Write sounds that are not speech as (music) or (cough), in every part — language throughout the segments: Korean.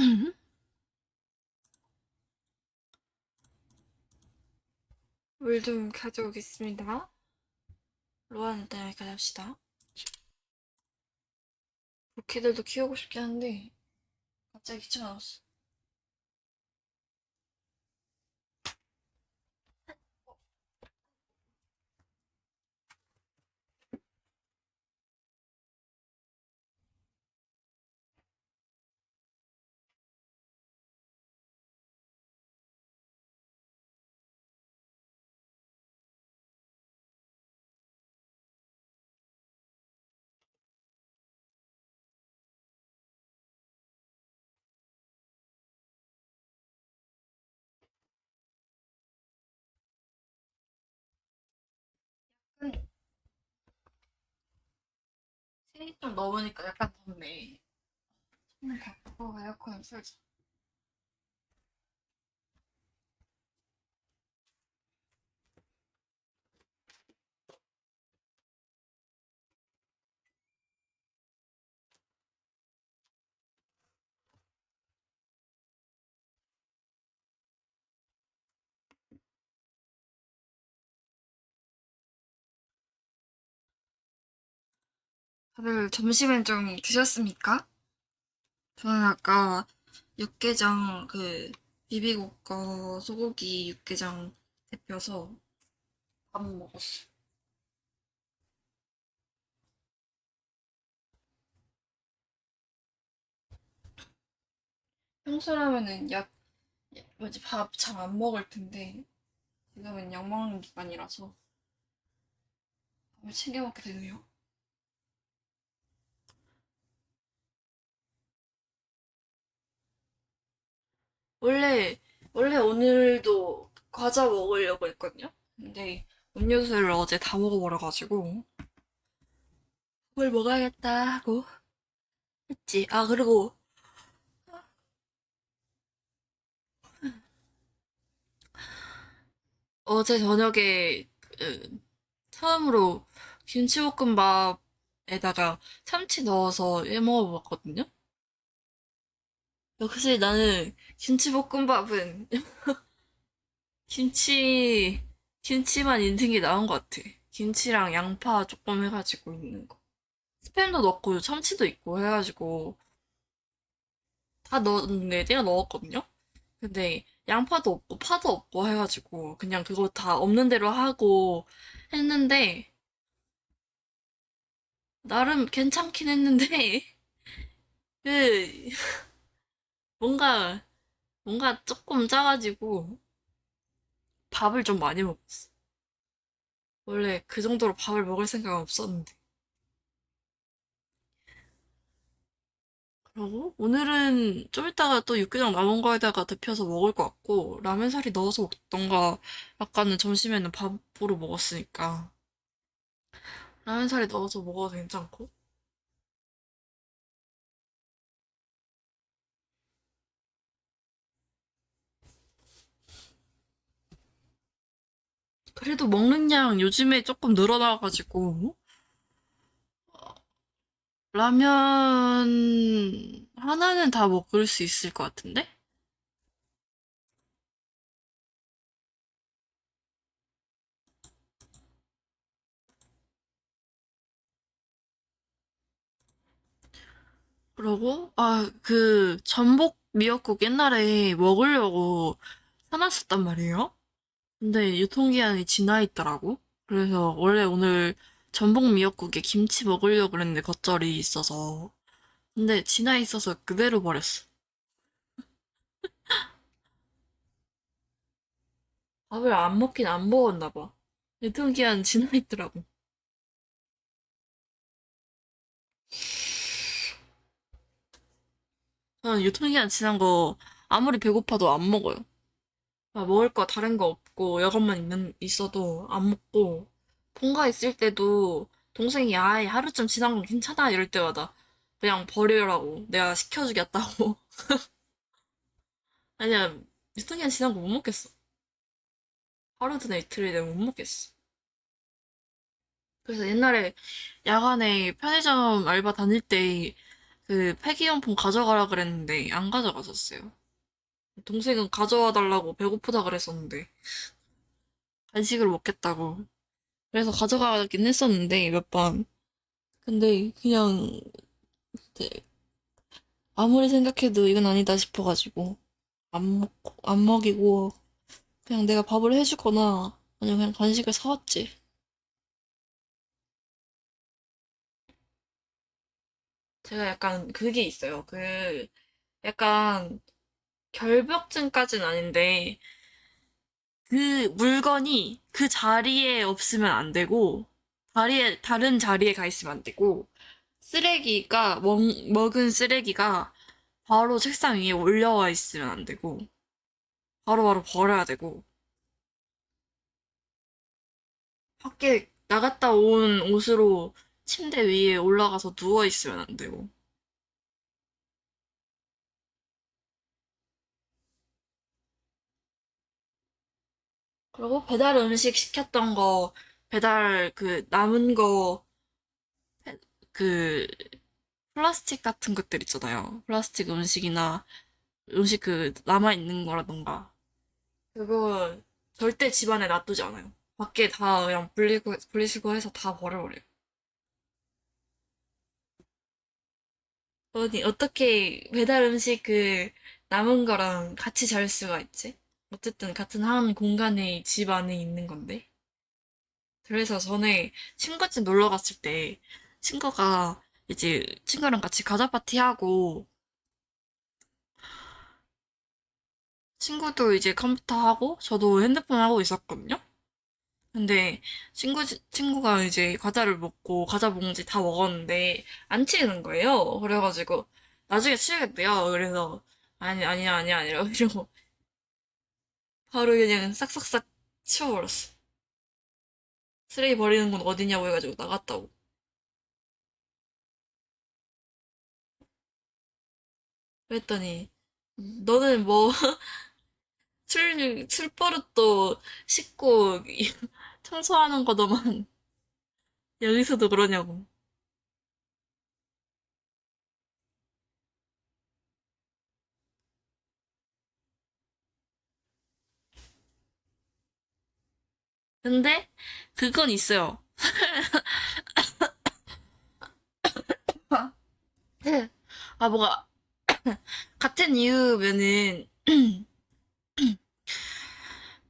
(laughs) 물 좀 가져오겠습니다. 로아한테 여기까지 합시다. 부캐들도 키우고 싶긴 한데 갑자기 귀찮아졌어. 좀 넘으니까 약간 덥네. 손을 닫고 에어컨을 틀자. 다들 점심은 좀 드셨습니까? 저는 아까 육개장 그 비비고과 소고기 육개장 데펴서 밥 먹었어. 평소라면은 약 뭐지 밥 잘 안 먹을 텐데 지금은 약 먹는 기간이라서 밥을 챙겨 먹게 되네요. 원래 원래 오늘도 과자 먹으려고 했거든요. 근데 음료수를 어제 다 먹어버려가지고 뭘 먹어야겠다 하고 했지. 아 그리고 어제 저녁에 그, 처음으로 김치볶음밥에다가 참치 넣어서 해 먹어봤거든요. 역시 나는 김치볶음밥은 (laughs) 김치 김치만 게 나은 것 같아. 김치랑 양파 조금 해가지고 있는 거. 스팸도 넣고 참치도 있고 해가지고 다 넣었는데 내가 넣었거든요. 근데 양파도 없고 파도 없고 해가지고 그냥 그거 다 없는 대로 하고 했는데 나름 괜찮긴 했는데 (laughs) 그 뭔가 뭔가 조금 짜가지고 밥을 좀 많이 먹었어. 원래 그 정도로 밥을 먹을 생각은 없었는데. 그러고 오늘은 좀 이따가 또 육개장 남은 거에다가 데펴서 먹을 것 같고 라면 사리 넣어서 먹던가 아까는 점심에는 밥으로 먹었으니까 라면 사리 넣어서 먹어도 괜찮고 그래도 먹는 양 요즘에 조금 늘어나가지고 라면 하나는 다 먹을 수 있을 것 같은데? 그러고 아 그 전복 미역국 옛날에 먹으려고 사놨었단 말이에요. 근데 유통기한이 지나 있더라고. 그래서 원래 오늘 전복 미역국에 김치 먹으려고 그랬는데 겉절이 있어서 근데 지나 있어서 그대로 버렸어. (laughs) 밥을 안 먹긴 안 먹었나 봐. 유통기한 지나 있더라고. 저는 유통기한 지난 거 아무리 배고파도 안 먹어요. 아, 먹을 거 다른 거 없고 여것만 있는 있어도 안 먹고 본가 있을 때도 동생이 아예 하루쯤 지난 건 괜찮아. 이럴 때마다 그냥 버리라고 내가 시켜주겠다고. (laughs) 아니야 유통기한 지난 거 못 먹겠어. 하루든 이틀이 되면 못 먹겠어. 그래서 옛날에 야간에 편의점 알바 다닐 때 그 폐기용품 가져가라 그랬는데 안 가져가셨어요. 동생은 가져와 달라고 배고프다 그랬었는데 간식을 먹겠다고. 그래서 가져가긴 했었는데 몇 번. 근데 그냥 네, 아무리 생각해도 이건 아니다 싶어가지고 안 먹고 안 먹이고 그냥 내가 밥을 해주거나 아니면 그냥 간식을 사왔지. 제가 약간 그게 있어요. 그 약간 결벽증까지는 아닌데 그 물건이 그 자리에 없으면 안 되고 자리에 다른 자리에 가 있으면 안 되고 쓰레기가 먹, 먹은 쓰레기가 바로 책상 위에 올려와 있으면 안 되고 바로바로 버려야 되고 밖에 나갔다 온 옷으로 침대 위에 올라가서 누워 있으면 안 되고 그리고 배달 음식 시켰던 거 배달 그 남은 거 그 플라스틱 같은 것들 있잖아요. 플라스틱 음식이나 음식 그 남아있는 거라던가. 그거 절대 집안에 놔두지 않아요. 밖에 다 그냥 분리고, 분리수거 해서 다 버려버려요. 아니, 어떻게 배달 음식 그 남은 거랑 같이 잘 수가 있지? 어쨌든 같은 한 공간에 집 안에 있는 건데. 그래서 전에 친구 집 놀러 갔을 때 친구가 이제 친구랑 같이 과자 파티하고 친구도 이제 컴퓨터 하고 저도 핸드폰 하고 있었거든요. 근데 친구 친구가 이제 과자를 먹고 과자 봉지 다 먹었는데 안 치우는 거예요. 그래가지고 나중에 치우겠대요. 그래서 아니 아니야 아니야 아니라 (laughs) 이러고 바로 그냥 싹싹싹 치워버렸어. 쓰레기 버리는 건 어디냐고 해가지고 나갔다고. 그랬더니 너는 뭐 (laughs) 술, 술버릇도 씻고 (laughs) 청소하는 거더만 (laughs) 여기서도 그러냐고. 근데 그건 있어요. 아, 뭐가 같은 이유면은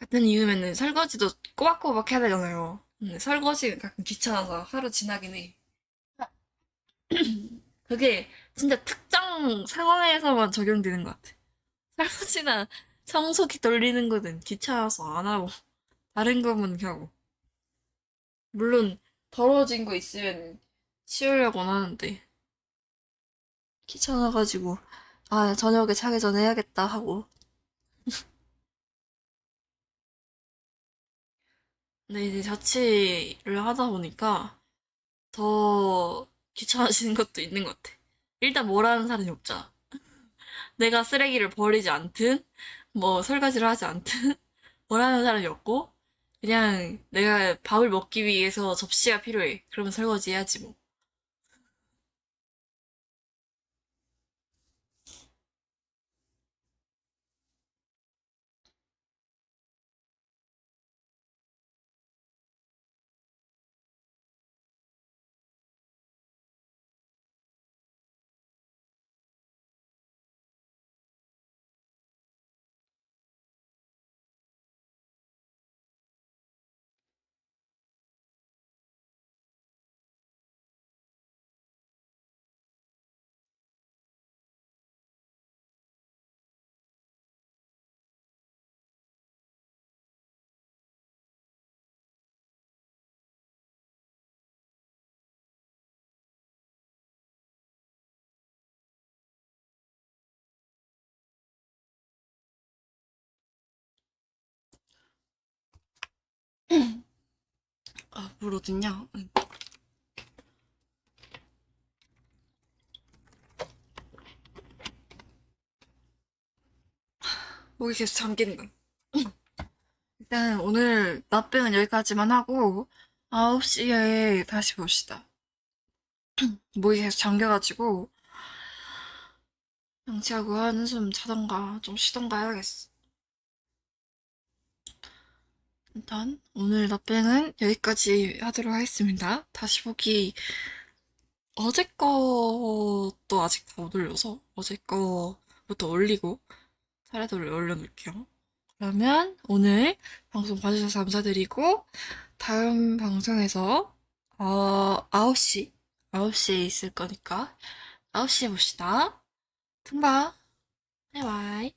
같은 이유면은 설거지도 꼬박꼬박 해야 되잖아요. 근데 설거지는 가끔 귀찮아서 하루 지나긴 해. 그게 진짜 특정 상황에서만 적용되는 것 같아. 설거지나 청소기 돌리는 거는 귀찮아서 안 하고 다른 거면 하고. 물론 더러워진 거 있으면 치우려고는 하는데 귀찮아가지고 아 저녁에 자기 전에 해야겠다 하고. 근데 (laughs) 이제 자취를 하다 보니까 더 귀찮아지는 (laughs) 것도 있는 것 같아. 일단 뭐라는 사람이 없잖아. (laughs) 내가 쓰레기를 버리지 않든, 뭐 설거지를 하지 않든, 뭐라는 사람이 없고, 그냥 내가 밥을 먹기 위해서 접시가 필요해. 그러면 설거지 해야지 뭐. 아, 물 어딨냐? 응. 목이 계속 잠긴다. 일단 오늘 낮배는 여기까지만 하고 9시에 다시 봅시다. 목이 계속 잠겨가지고 양치하고 한숨 자던가 좀 쉬던가 해야겠어. 일단 오늘 나뱅은 여기까지 하도록 하겠습니다. 다시 보기 어제 것도 아직 다 못 올려서 어제 거부터 올리고 차례대로 올려놓을게요. 그러면 오늘 방송 봐주셔서 감사드리고 다음 방송에서 어 9시 9시에 있을 거니까 9시에 봅시다. 퉁바 바이바이